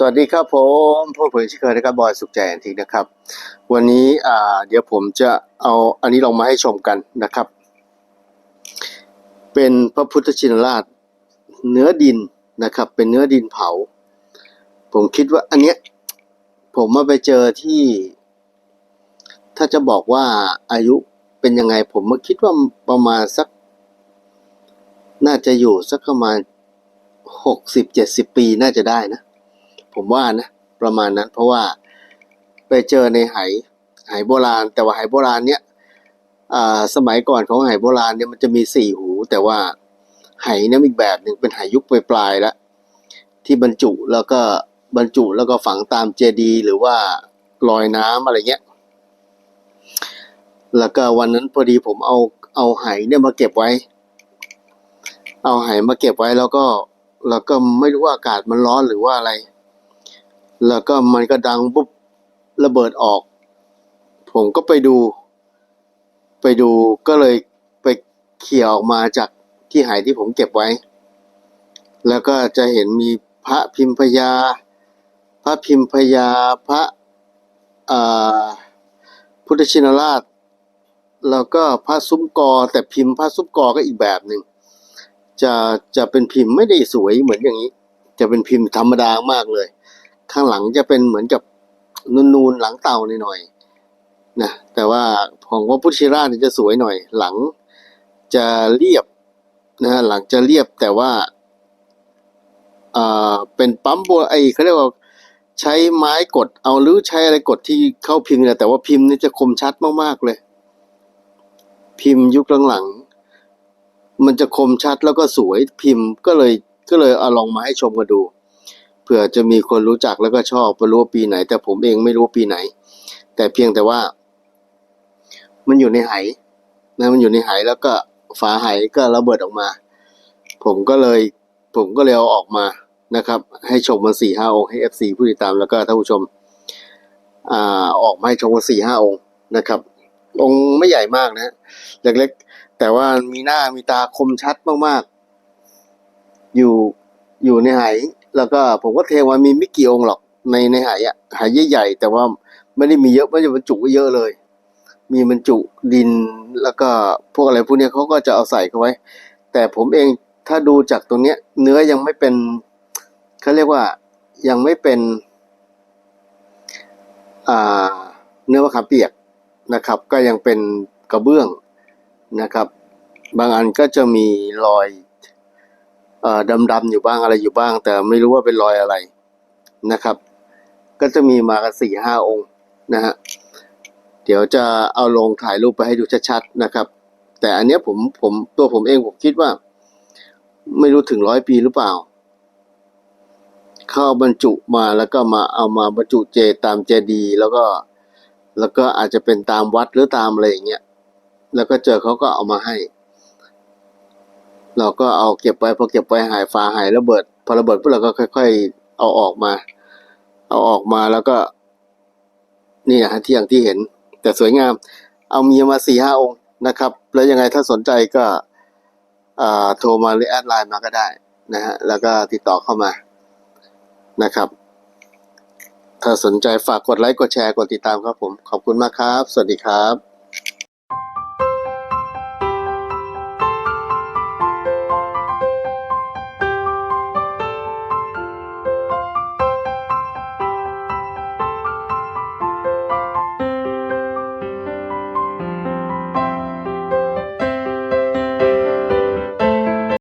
สวัสดีครับผมผู้เผยชื่อเคยนะครับบอยสุขใจแอนทิกนะครับ วันนี้อ่าเดี๋ยวผมจะเอาอันนี้ลองมาให้ชมกันนะครับ เป็นพระพุทธชินราชเนื้อดินนะครับ เป็นเนื้อดินเผา ผมคิดว่าอันเนี้ยผมมาไปเจอที่ ถ้าจะบอกว่าอายุเป็นยังไง ผมมาคิดว่าประมาณสัก น่าจะอยู่สักประมาณหกสิบเจ็ดสิบปีน่าจะได้นะ ผมว่านะประมาณนั้น เพราะว่าไปเจอในไหไหโบราณ แต่ว่าไหโบราณเนี้ยอ่าสมัยก่อนของไหโบราณเนี่ยมันจะมีสี่หู แต่ว่าไหเนี่ยอีกแบบหนึ่งเป็นไหยุคปลายๆแล้วที่บรรจุแล้วก็บรรจุแล้วก็ฝังตามเจดีย์หรือว่าลอยน้ำอะไรเงี้ย แล้วก็วันนั้นพอดีผมเอาเอาไหเนี่ยมาเก็บไว้ เอาไหมาเก็บไว้แล้วก็แล้วก็ไม่รู้ว่าอากาศมันร้อนหรือว่าอะไร แล้วก็มันก็ดังปุ๊บระเบิดออก ผมก็ไปดู ไปดูก็เลยไปเขี่ยออกมาจากที่หายที่ผมเก็บไว้ แล้วก็จะเห็นมีพระพิมพยา พระพิมพยาพระพุทธชินราช แล้วก็พระซุ้มกอ แต่พิมพ์พระซุ้มกอก็อีกแบบหนึ่งจะจะเป็นพิมพ์ไม่ได้สวยเหมือนอย่างนี้ จะเป็นพิมพ์ธรรมดามากเลย ข้างหลังจะเป็นเหมือนกับนูนๆหลังเต่าหน่อยๆนะแต่ว่าของพระพุทธชิราชเนี่ยจะสวยหน่อย หลังจะเรียบนะฮะหลังจะเรียบแต่ว่าอ่าเป็นปั๊มโบไอเขาเรียกว่าใช้ไม้กดเอาหรือใช้อะไรกดที่เข้าพิมพ์นี่ยแต่ว่าพิมพ์นี่จะคมชัดมากๆเลย พิมพ์ยุคหลังๆมันจะคมชัดแล้วก็สวยพิมพ์ก็เลยก็เลยเอาลองมาให้ชมกันดู ผื่อจะมีคนรู้จักแล้วก็ชอบไม่รู้ปีไหน แต่ผมเองไม่รู้ปีไหน แต่เพียงแต่ว่า มันอยู่ในไหนะมันอยู่ในไหแล้วก็ฝาไหก็ระเบิดออกมา ผมก็เลย ผมก็เลยเอาออกมานะครับ ให้ชมมันสี่ห้าองค์ให้เอฟซีผู้ติดตามแล้วก็ท่านผู้ชม อ่าออกมาให้ชมกันสี่ห้าองค์นะครับ องค์ไม่ใหญ่มากนะเล็กๆ แต่ว่ามีหน้ามีตาคมชัดมากๆ อยู่อยู่ในไห แล้วก็ผมก็เทไว้มีไม่กี่องค์หรอกในในไหอะไหใหญ่ๆแต่ว่าไม่ได้มีเยอะไม่ได้บรรจุเยอะเลย มีบรรจุดินแล้วก็พวกอะไรพวกนี้เขาก็จะเอาใส่เข้าไว้ แต่ผมเองถ้าดูจากตรงเนี้ย เนื้อยังไม่เป็นเขาเรียกว่ายังไม่เป็นเนื้อมะขามเปียกนะครับ ก็ยังเป็นกระเบื้องนะครับ บางอันก็จะมีรอย ดำๆอยู่บ้างอะไรอยู่บ้าง แต่ไม่รู้ว่าเป็นรอยอะไรนะครับ ก็จะมีมากันสี่ห้าองค์นะฮะเดี๋ยวจะเอาลงถ่ายรูปไปให้ดูชัดๆนะครับ แต่อันเนี้ยผมผมตัวผมเองผมคิดว่า ไม่รู้ถึงร้อยปีหรือเปล่า เข้าบรรจุมาแล้วก็มาเอามาบรรจุเจตามเจดีแล้วก็แล้วก็อาจจะเป็นตามวัดหรือตามอะไรอย่างเงี้ยแล้วก็เจอเขาก็เอามาให้ เราก็เอาเก็บไว้พอเก็บไว้หายฟ้าหายระเบิด พอระเบิดปุ๊บเราก็ค่อย ๆ เอาออกมา เอาออกมาแล้วก็ นี่นะฮะที่อย่างที่เห็น แต่สวยงาม เอามีมาสี่ห้าองค์นะครับ แล้วยังไงถ้าสนใจก็โทรมาหรือแอดไลน์มาก็ได้นะฮะแล้วก็ติดต่อเข้ามานะครับ ถ้าสนใจฝากกดไลค์กดแชร์กดติดตามครับผม ขอบคุณมากครับ สวัสดีครับ